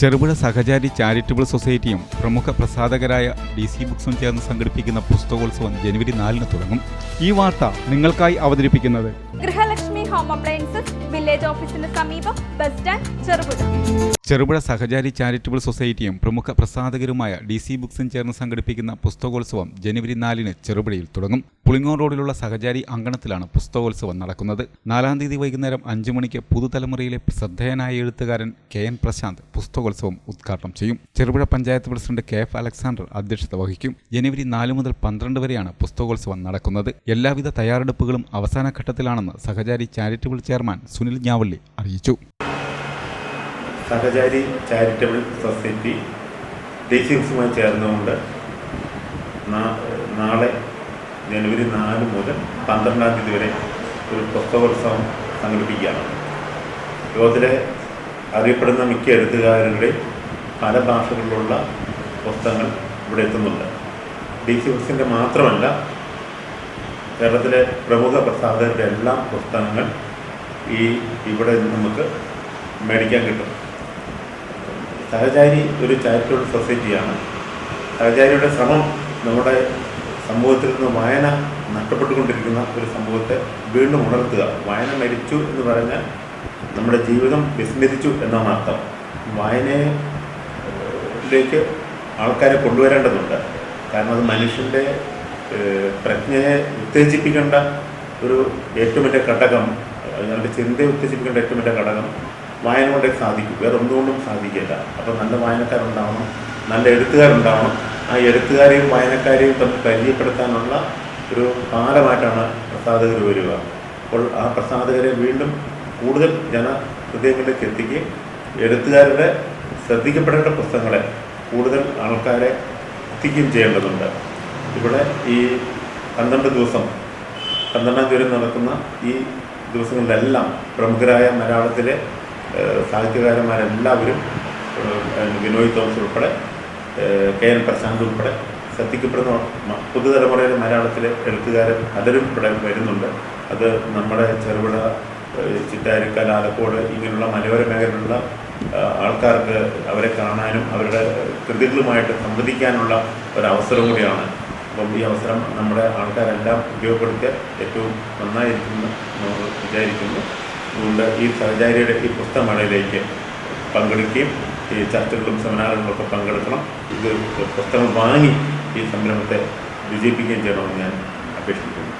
Cherupuzha Sahachari charitable സൊസൈറ്റിയും പ്രമുഖ പ്രസാധകരായ D C ബുക്സും ചേർന്ന് സംഘടിപ്പിക്കുന്ന പുസ്തകോത്സവം ജനുവരി നാലിന് തുടങ്ങും. ഈ വാർത്ത നിങ്ങൾക്കായി അവതരിപ്പിക്കുന്നത് ഗൃഹലക്ഷ്മി ഹോം അപ്ലയൻസസ് വില്ലേജ് ഓഫീസിന് സമീപം bus stand Cherupuzha. Cherupuzha Sahachari charitable സൊസൈറ്റിയും പ്രമുഖ പ്രസാധകരുമായ ഡി സി ബുക്സും ചേർന്ന് സംഘടിപ്പിക്കുന്ന പുസ്തകോത്സവം ജനുവരി നാലിന് ചെറുപുഴയിൽ തുടങ്ങും. പുളിങ്ങോർ റോഡിലുള്ള സഹചാരി അങ്കണത്തിലാണ് പുസ്തകോത്സവം നടക്കുന്നത്. നാലാം തീയതി വൈകുന്നേരം അഞ്ചു മണിക്ക് പുതുതലമുറയിലെ ശ്രദ്ധേയനായ എഴുത്തുകാരൻ കെ എൻ പ്രശാന്ത് പുസ്തകോത്സവം ഉദ്ഘാടനം ചെയ്യും. Cherupuzha panchayat president K F Alexander അധ്യക്ഷത വഹിക്കും. ജനുവരി നാല് മുതൽ പന്ത്രണ്ട് വരെയാണ് പുസ്തകോത്സവം നടക്കുന്നത്. എല്ലാവിധ തയ്യാറെടുപ്പുകളും അവസാന ഘട്ടത്തിലാണെന്ന് സഹചാരി ചാരിറ്റബിൾ ചെയർമാൻ സുനിൽ ഞാവള്ളി അറിയിച്ചു. സഹചാരി ചാരിറ്റബിൾ സൊസൈറ്റി ദേശീയസുമായി ചേർന്നുകൊണ്ട് നാളെ ജനുവരി നാല് മുതൽ പന്ത്രണ്ടാം തീയതി വരെ ഒരു പുസ്തകോത്സവം സംഘടിപ്പിക്കുകയാണ്. ലോകത്തിലെ അറിയപ്പെടുന്ന മിക്ക എഴുത്തുകാരുടെ പല ഭാഷകളിലുള്ള പുസ്തകങ്ങൾ ഇവിടെ എത്തുന്നുണ്ട്. ഡി സി ബുക്സിന്റെ മാത്രമല്ല കേരളത്തിലെ പ്രമുഖ പ്രസാധകരുടെ എല്ലാ പുസ്തകങ്ങൾ ഈ ഇവിടെ നമുക്ക് മേടിക്കാൻ കിട്ടും. സഹചാരി ഒരു ചാരിറ്റബിൾ സൊസൈറ്റിയാണ്. സഹചാരിയുടെ ശ്രമം നമ്മുടെ സമൂഹത്തിൽ നിന്ന് വായന നഷ്ടപ്പെട്ടുകൊണ്ടിരിക്കുന്ന ഒരു സമൂഹത്തെ വീണ്ടും ഉണർത്തുക. വായന മരിച്ചു എന്ന് പറഞ്ഞാൽ നമ്മുടെ ജീവിതം വിസ്മരിച്ചു എന്നാണ് അർത്ഥം. വായനയിലേക്ക് ആൾക്കാരെ കൊണ്ടുവരേണ്ടതുണ്ട്. കാരണം അത് മനുഷ്യന്റെ പ്രജ്ഞയെ ഉത്തേജിപ്പിക്കേണ്ട ഒരു ഏറ്റവും വലിയ ഘടകം അയാളുടെ ചിന്തയെ ഉത്തേജിപ്പിക്കേണ്ട ഏറ്റവും വലിയ ഘടകം വായന കൊണ്ടേ സാധിക്കും. വേറെ ഒന്നുകൊണ്ടും സാധിക്കില്ല അപ്പോൾ നല്ല വായനക്കാരുണ്ടാവണം. നല്ല എഴുത്തുകാരുണ്ടാവണം. ആ എഴുത്തുകാരെയും വായനക്കാരെയും തമ്മിൽ പരിചയപ്പെടുത്താനുള്ള ഒരു പാലമായിട്ടാണ് പ്രസാധകർ വരിക. അപ്പോൾ ആ പ്രസാധകരെ വീണ്ടും കൂടുതൽ ജന ഹൃദയങ്ങളിലേക്ക് എത്തിക്കുകയും എഴുത്തുകാരുടെ ശ്രദ്ധിക്കപ്പെടേണ്ട പുസ്തകങ്ങളെ കൂടുതൽ ആൾക്കാരെ എത്തിക്കുകയും ചെയ്യേണ്ടതുണ്ട്. ഇവിടെ ഈ പന്ത്രണ്ട് ദിവസം പന്ത്രണ്ടാം തീയതി നടക്കുന്ന ഈ ദിവസങ്ങളിലെല്ലാം പ്രമുഖരായ മലയാളത്തിലെ സാഹിത്യകാരന്മാരെല്ലാവരും വിനോയ് തോമസ് ഉൾപ്പെടെ കെ എൻ പ്രശാന്ത് ഉൾപ്പെടെ ശ്രദ്ധിക്കപ്പെടുന്ന പുതുതലമുറയിലെ മലയാളത്തിലെ എഴുത്തുകാരൻ പലരും ഇവിടെ വരുന്നുണ്ട്. അത് നമ്മുടെ ചെറുപുഴ ചിറ്റാരിക്കൽ ആലക്കോട് ഇങ്ങനെയുള്ള മലയോര മേഖലയിലുള്ള ആൾക്കാർക്ക് അവരെ കാണാനും അവരുടെ കൃതികളുമായിട്ട് സംവദിക്കാനുള്ള ഒരവസരം കൂടിയാണ്. അപ്പം ഈ അവസരം നമ്മുടെ ആൾക്കാരെല്ലാം ഉപയോഗപ്പെടുത്തിയാൽ ഏറ്റവും നന്നായിരിക്കുമെന്ന് നമ്മൾ വിചാരിക്കുന്നു. അതുകൊണ്ട് ഈ സഹചാരിയുടെ ഈ പുസ്തകമേളയിലേക്ക് പങ്കെടുക്കുകയും ഈ ചർച്ചകളും സെമിനാറുകളും ഒക്കെ പങ്കെടുക്കണം. ഇത് പുസ്തകം വാങ്ങി ഈ സംരംഭത്തെ വിജയിപ്പിക്കുകയും ചെയ്യണമെന്ന് ഞാൻ അപേക്ഷിക്കുന്നു.